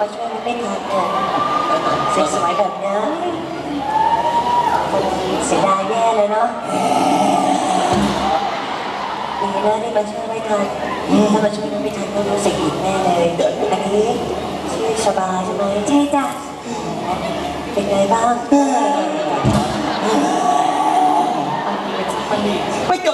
มาช่วยไม่ทันเนี่ยสวยๆแบบเนี้ยเสียดายแย่เลยเนาะดีนะที่มาช่วยไม่ทันถ้ามาช่วยไม่ทันก็รู้สึกผิดแน่เลยอันนี้ชื่อชบาใช่ไหมใช่จ้ะเป็นไงบ้างไปโจย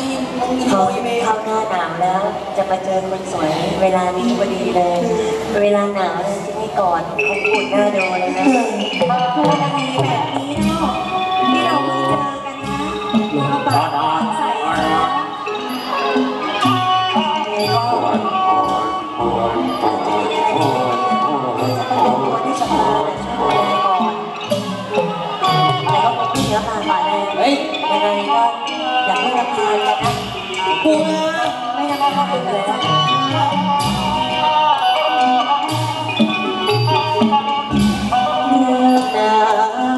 มาหน่อยมองมีเขาโอยเมย์เข้าหน้าหนาวแล้ว จะมาเจอคนสวยเวลานี้พอดีเลย เวลาหนาวเนี่ยจะไม่กอดคงอุ่นหน้าดูเลยนะพูดอะไรแบบนี้เนาะที่เราเพิ่งเจอกันนะเราปากใส่แล้วยังไงก็ กูนะไม่งั้นก็เข้าไปเลยนเมื่อหนา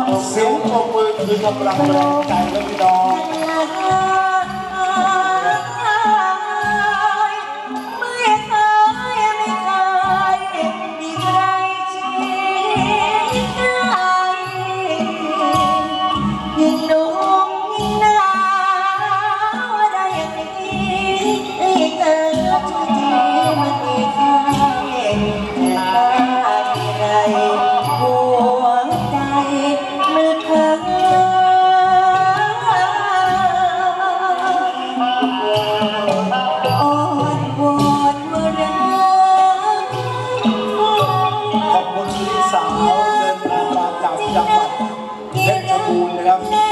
วเสียงของมือคือกำลังแรงใจและพี่น้อง ร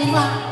ลิตลู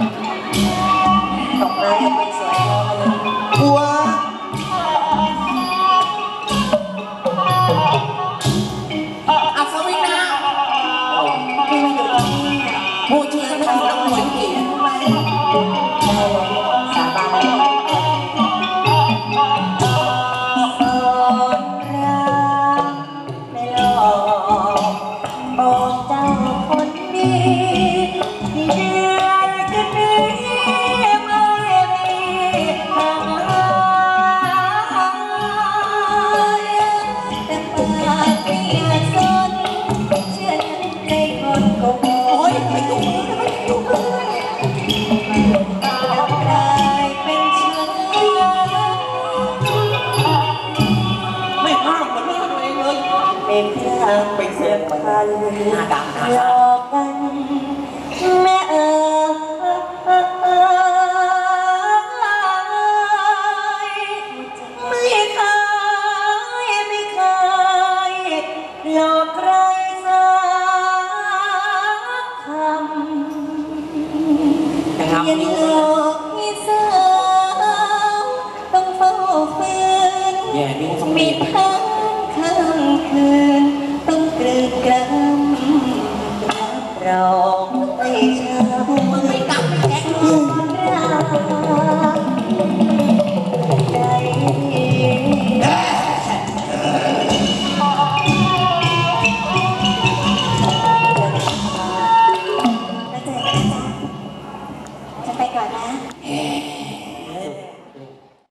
เป็นเรื่องเป็นเรื่องพันหน้าดำหน้าหลขาอกกันแม่เอ๋ยไม่เคยไม่เคยหลอกใครสักคำนะครับอย่านิ้วหลอกให้สาวต้องเฝ้าฝืนแย่นิ้วสองมีนิ้ว ทั้งค่ำคืน ต้องกลืนกล้ำเราให้ชาวมึงไม่กลับไม่แท็กรัก